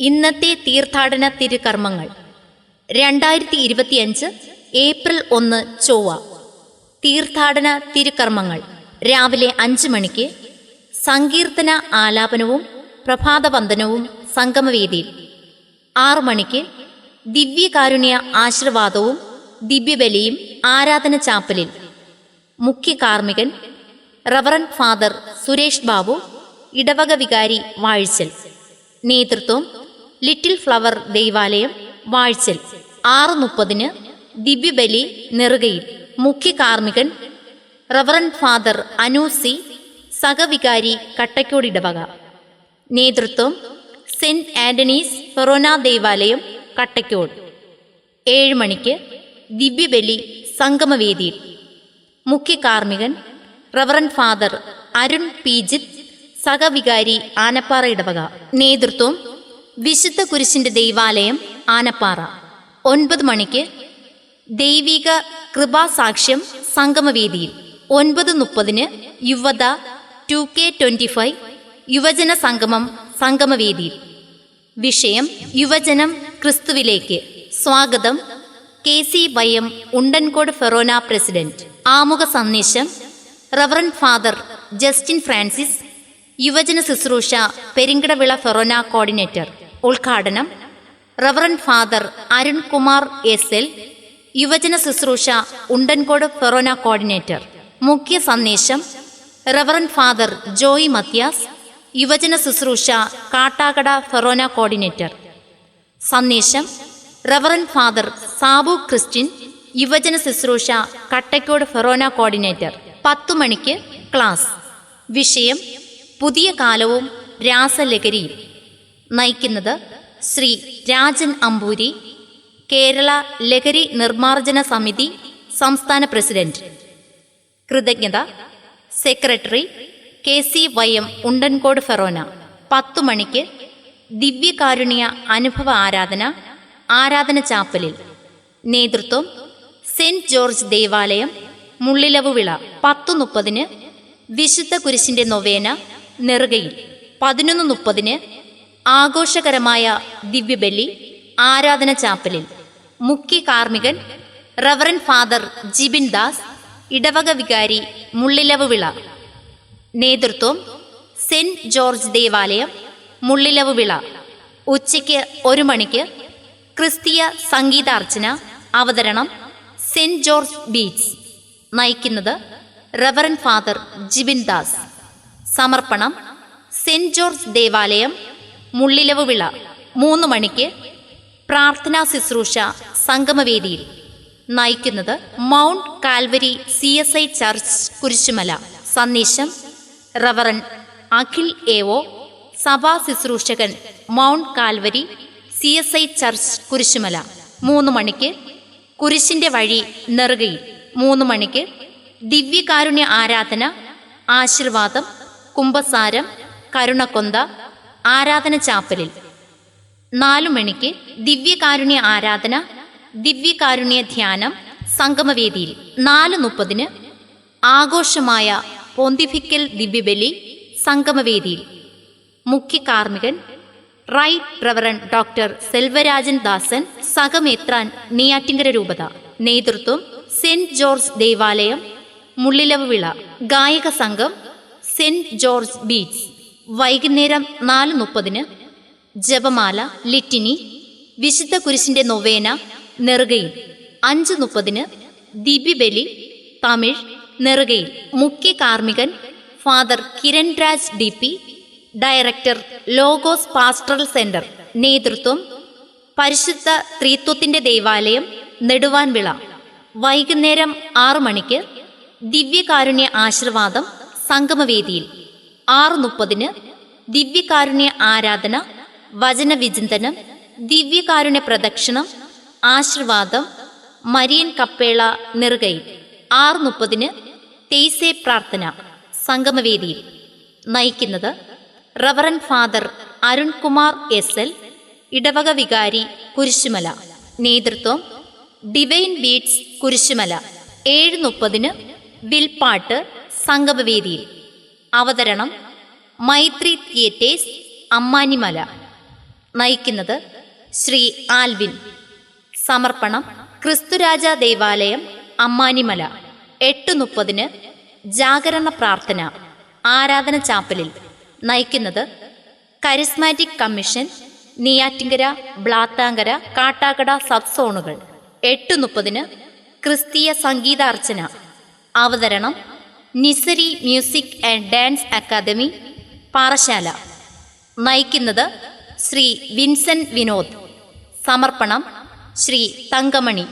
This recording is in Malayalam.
ഇന്നത്തെ തീർത്ഥാടന തിരുകർമ്മങ്ങൾ. രണ്ടായിരത്തി ഇരുപത്തിയഞ്ച് ഏപ്രിൽ ഒന്ന് ചൊവ്വ. തീർത്ഥാടന തിരുകർമ്മങ്ങൾ. രാവിലെ അഞ്ച് മണിക്ക് സങ്കീർത്തന ആലാപനവും പ്രഭാതവന്ദനവും സംഗമവേദിയിൽ. ആറു മണിക്ക് ദിവ്യകാരുണ്യ ആശീർവാദവും ദിവ്യബലിയും ആരാധന ചാപ്പലിൽ. മുഖ്യ കാർമ്മികൻ റവറൻ ഫാദർ സുരേഷ് ബാബു ഇടവക വികാരി വാഴ്ചൽ നേതൃത്വം ലിറ്റിൽ ഫ്ലവർ ദൈവാലയം വാഴ്ചൽ ആറ് മുപ്പതിന് ദിവ്യബലി നെറുകയിൽ മുഖ്യ കാർമ്മികൻ റവറൻ ഫാദർ അനൂസി സഹവികാരി കട്ടക്കോട് ഇടവക. നേതൃത്വം സെന്റ് ആന്റണീസ് ഫെറോന ദേവാലയം കട്ടക്കോട് ഏഴ് മണിക്ക് ദിവ്യബലി സംഗമവേദിയിൽ മുഖ്യ കാർമ്മികൻ റവറൻ ഫാദർ അരുൺ പീജിത്ത് സഹവികാരി ആനപ്പാറ ഇടവക. നേതൃത്വം വിശുദ്ധ കുരിശിന്റെ ദൈവാലയം ആനപ്പാറ. ഒൻപത് മണിക്ക് ദൈവിക കൃപാസാക്ഷ്യം സംഗമവേദിയിൽ. ഒൻപത് മുപ്പതിന് Yuvatha two K twenty five യുവജന സംഗമം സംഗമവേദിയിൽ. വിഷയം യുവജനം ക്രിസ്തുവിലേക്ക്. സ്വാഗതം K C Y M Undancode forane president. ആമുഖ സന്ദേശം റവറൻ ഫാദർ ജസ്റ്റിൻ ഫ്രാൻസിസ് യുവജന ശുശ്രൂഷ പെരിങ്കടവിള ഫെറോന കോർഡിനേറ്റർ. ഉദ്ഘാടനം reverend father Arunkumar S L യുവജന ശുശ്രൂഷ ഉണ്ടൻകോട് ഫെറോന കോർഡിനേറ്റർ. മുഖ്യ സന്ദേശം റവറൻ ഫാദർ ജോയി മത്യാസ് യുവജന ശുശ്രൂഷ കാട്ടാകട ഫെറോന കോർഡിനേറ്റർ. സന്ദേശം റവറൻ ഫാദർ സാബു ക്രിസ്റ്റിൻ യുവജന ശുശ്രൂഷ കട്ടക്കോട് ഫെറോന കോർഡിനേറ്റർ. പത്തു മണിക്ക് ക്ലാസ്. വിഷയം പുതിയ കാലവും രാസലഹരിയും. നയിക്കുന്നത് ശ്രീ രാജൻ അമ്പൂരി കേരള ലഹരി നിർമ്മാർജന സമിതി സംസ്ഥാന പ്രസിഡന്റ്. കൃതജ്ഞത secretary K C Y M Undancode forane. പത്തു മണിക്ക് ദിവ്യകാരുണ്യ അനുഭവ ആരാധന ആരാധന ചാപ്പലിൽ. നേതൃത്വം സെന്റ് ജോർജ് ദേവാലയം മുള്ളിലവുവിള പത്തു മുപ്പതിന് വിശുദ്ധ കുരിശിന്റെ നൊവേന നെറുകയിൽ. പതിനൊന്ന് മുപ്പതിന് ആഘോഷകരമായ ദിവ്യബലി ആരാധന ചാപ്പലിൽ. മുഖ്യ കാർമ്മികൻ റവറൻ ഫാദർ ജിബിൻ ദാസ് ഇടവക വികാരി മുള്ളിലവ് വിള. നേതൃത്വം സെന്റ് ജോർജ് ദേവാലയം മുള്ളിലവ് വിള. ഉച്ചയ്ക്ക് ഒരു മണിക്ക് ക്രിസ്തീയ സംഗീതാർച്ചന അവതരണം സെന്റ് ജോർജ് ബീച്ച്. നയിക്കുന്നത് റവറൻ ഫാദർ ജിബിൻ ദാസ്. സമർപ്പണം സെന്റ് ജോർജ് ദേവാലയം മുള്ളിലവ് വിള. മൂന്ന് മണിക്ക് പ്രാർത്ഥനാ ശുശ്രൂഷ സംഗമവേദിയിൽ. നയിക്കുന്നത് mount Calvary C S I church Kurisumala. സന്ദേശം റവറൻ അഖിൽ എവോ സഭാ ശുശ്രൂഷകൻ mount Calvary C S I church Kurisumala. മൂന്ന് മണിക്ക് കുരിശിന്റെ വഴി നെറുകയിൽ. മൂന്ന് മണിക്ക് ദിവ്യകാരുണ്യ ആരാധന ആശീർവാദം കുംഭസാരം കരുണക്കൊന്ത ആരാധന ചാപ്പലിൽ. നാലു മണിക്ക് ദിവ്യകാരുണ്യ ആരാധന ദിവ്യകാരുണ്യ ധ്യാനം സംഗമവേദിയിൽ. നാല് മുപ്പതിന് ആഘോഷമായ പൊന്തിഫിക്കൽ ദിവ്യബലി സംഗമവേദിയിൽ. മുഖ്യ കാർമ്മികൻ റൈറ്റ് പ്രവറൻ ഡോക്ടർ സെൽവരാജൻ ദാസൻ സഹമേത്രാൻ നെയ്യാറ്റിങ്കര രൂപത. നേതൃത്വം സെന്റ് ജോർജ് ദേവാലയം മുള്ളിലവ് വിള ഗായക സംഘം സെന്റ് ജോർജ് ബീറ്റ്സ് വൈകുന്നേരം നാല് മുപ്പതിന് ജപമാല ലിറ്റിനി വിശുദ്ധ കുരിശിന്റെ നൊവേന നെറുകയിൽ. അഞ്ച് മുപ്പതിന് ദിബിബലി തമിഴ് നെറുകയിൽ. മുഖ്യ കാർമ്മികൻ father Kiran Raj D P director Logos pastoral centre. നേതൃത്വം പരിശുദ്ധ ത്രിത്വത്തിന്റെ ദേവാലയം നെടുവാൻവിള. വൈകുന്നേരം ആറു മണിക്ക് ദിവ്യകാരുണ്യ ആശീർവാദം സംഗമവേദിയിൽ. ആറ് മുപ്പതിന് ദിവ്യകാരുണ്യ ആരാധന വചനവിചിന്തനം ദിവ്യകാരുണ്യ പ്രദക്ഷിണം ആശീർവാദം മരിയൻ കപ്പേള നെറുകയിൽ. ആറ് മുപ്പതിന് തേയ്സെ പ്രാർത്ഥന സംഗമവേദിയിൽ. നയിക്കുന്നത് reverend father Arunkumar S L ഇടവക വികാരി കുരിശുമല. നേതൃത്വം ഡിവൈൻ ബീറ്റ്സ് കുരിശുമല. ഏഴ് മുപ്പതിന് വിൽപ്പാട്ട് സംഗമവേദിയിൽ. അവതരണം മൈത്രി തിയേറ്റേഴ്സ് അമ്മാനിമല. നയിക്കുന്നത് ശ്രീ ആൽവിൻ. സമർപ്പണം ക്രിസ്തുരാജ ദേവാലയം അമ്മാനിമല. എട്ട് മുപ്പതിന് ജാഗരണ പ്രാർത്ഥന ആരാധന ചാപ്പലിൽ. നയിക്കുന്നത് charismatic commission Neyyattinkara Blathankara Kattakada sub സോണുകൾ എട്ട് മുപ്പതിന് ക്രിസ്തീയ സംഗീതാർച്ചന. അവതരണം Nisari music and dance academy Parassala നയിക്കുന്നത് ശ്രീ വിൻസെന്റ് വിനോദ്. സമർപ്പണം ശ്രീ തങ്കമണി.